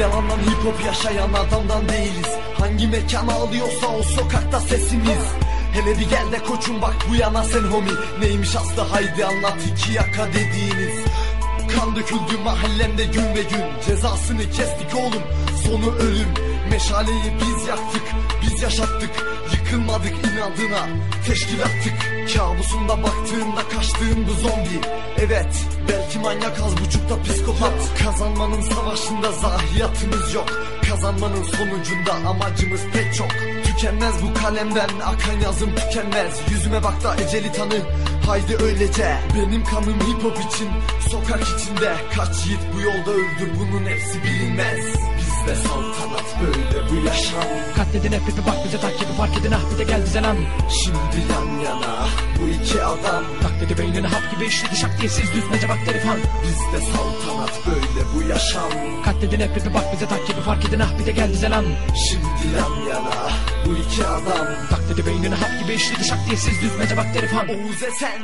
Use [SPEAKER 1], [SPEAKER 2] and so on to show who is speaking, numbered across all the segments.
[SPEAKER 1] yalandan hip hop yaşayan adamdan değiliz. Hangi mekan alıyorsa o sokakta sesimiz. Hele bir gel de koçum bak bu yana sen homi Neymiş aslı haydi anlat iki yaka dediğiniz. Kan döküldü mahallemde gün ve gün. Cezasını kestik oğlum sonu ölüm Meşaleyi biz yaktık biz yaşattık. Yıkılmadık inadına teşkilattık Kabusunda baktığımda kaçtığım bu zombi. Evet belki manyak az buçukta psikopat. Kazanmanın savaşında zahiyatımız yok. Kazanmanın sonucunda amacımız pek çok. Tükenmez bu kalemden akan yazım tükenmez. Yüzüme bak da eceli tanı. Haydi öylece. Benim kanım hip hop için sokak içinde. Kaç yiğit bu yolda öldü bunun hepsi bilinmez Bizde saltanat böyle bu yaşam.
[SPEAKER 2] Katledin hep rapi bak bize takibi fark edin ah bir de gel bize lan.
[SPEAKER 1] Şimdi yan yana bu iki adam.
[SPEAKER 2] Taklidi beynini hap gibi işledi şak diye siz düzmece bak deri fan
[SPEAKER 1] Bizde saltanat böyle bu yaşam.
[SPEAKER 2] Katledin hep rapi bak bize takibi fark edin ah bir de gel bize lan.
[SPEAKER 1] Şimdi yan yana bu iki adam.
[SPEAKER 2] Taklidi beynini hap gibi işledi şak diye siz düzmece bak deri fan
[SPEAKER 1] Oğuz Esen.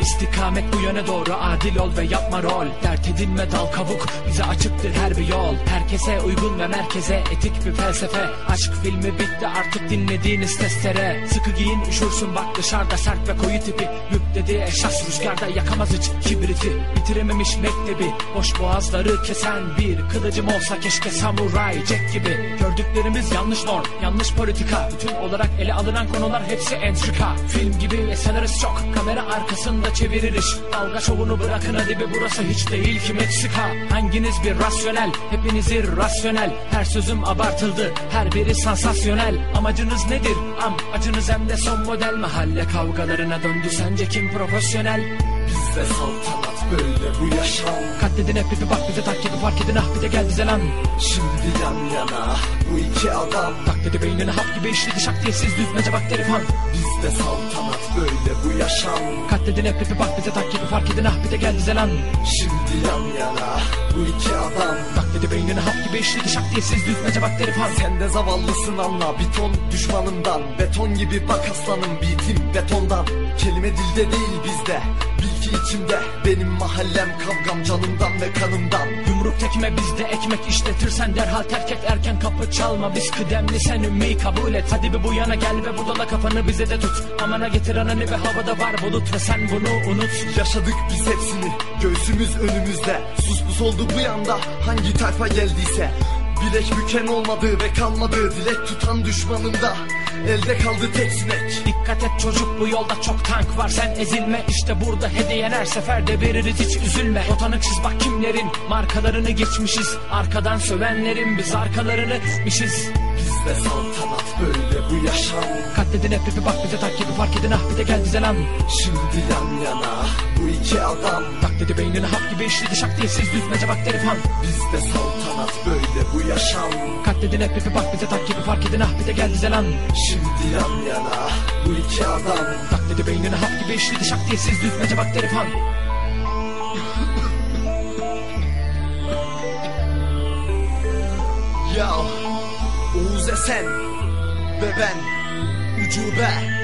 [SPEAKER 2] İstikamet bu yöne doğru adil ol ve yapma rol. Dert edinme dal kavuk bize açıktır her bir yol. Herkese uygun ve merkeze etik bir felsefe. Aşk filmi bitti artık dinlediğiniz testere. Sıkı giyin üşürsün bak dışarıda sert ve koyu tipi. Müptedi eşas rüzgarda yakamaz hiç kibriti. Bitirememiş mektebi boş boğazları kesen bir Kılıcım olsa keşke samuray Jack gibi. Gördüklerimiz yanlış norm yanlış politika. Bütün olarak ele alınan konular hepsi entrika. Film gibi ve senarist çok. Kamera arkasında çevirir iş Dalga şovunu bırakın hadi be burası hiç değil ki Meksika. Hanginiz bir rasyonel hepiniz irrasyonel Her sözüm abartıldı her biri sansasyonel. Amacınız nedir? Am acınız hem de son model. Mahalle kavgalarına döndü sence kim profesyonel
[SPEAKER 1] Bizde saltanat böyle bu yaşam.
[SPEAKER 2] Katledin hep bir bak bize takibi fark edin ah bir de gel bize lan.
[SPEAKER 1] Şimdi yan yana bu iki adam.
[SPEAKER 2] Taklidi beynini hap gibi işledi şak diye siz düzmece bak deri fan
[SPEAKER 1] Bizde saltanat böyle bu yaşam.
[SPEAKER 2] Katledin hep bir bak bize takibi fark edin ah bir de gel bize lan.
[SPEAKER 1] Şimdi yan yana bu iki adam.
[SPEAKER 2] Taklidi beynini hap gibi işledi şak diye siz düzmece bak deri fan
[SPEAKER 1] Sen de zavallısın anla bir ton düşmanımdan. Beton gibi bak aslanım bitim betondan. Kelime dilde değil bizde Bil içimde benim mahallem kavgam canımdan ve kanımdan.
[SPEAKER 2] Yumruk tekme bizde ekmek işletirsen derhal terk et. Erken kapı çalma biz kıdemli sen ümmi kabul et. Hadi bir bu yana gel ve budala kafanı bize de tut. Amana getir ananı ve havada var bulut ve sen bunu unut.
[SPEAKER 1] Yaşadık biz hepsini göğsümüz önümüzde. Sus pus oldu bu yanda hangi tayfa geldiyse. Bilek büken olmadı ve kalmadı dilek tutan düşmanında Elde kaldı tek sinek
[SPEAKER 2] Dikkat et çocuk bu yolda çok tank var. Sen ezilme işte burada hediyen her seferde veririz. Hiç üzülme. O tanıksız bak kimlerin? Markalarını geçmişiz. Arkadan sövenlerin biz arkalarını itmişiz
[SPEAKER 1] Bizde saltanat böyle bu yaşam.
[SPEAKER 2] Katledin hep rapi bak bize takibi fark edin ah bir de gel bize lan
[SPEAKER 1] Şimdi yan yana bu iki adam.
[SPEAKER 2] Taklidi beynini hap gibi işledi şak diye siz düzmece bak deri fan
[SPEAKER 1] Bizde saltanat böyle bu yaşam.
[SPEAKER 2] Katledin hep rapi bak bize takibi fark edin ah bir de gel bize lan
[SPEAKER 1] Şimdi yan yana bu iki adam.
[SPEAKER 2] Taklidi beynini hap gibi işledi şak diye siz düzmece bak deri
[SPEAKER 1] وزسن ببن وجوبه.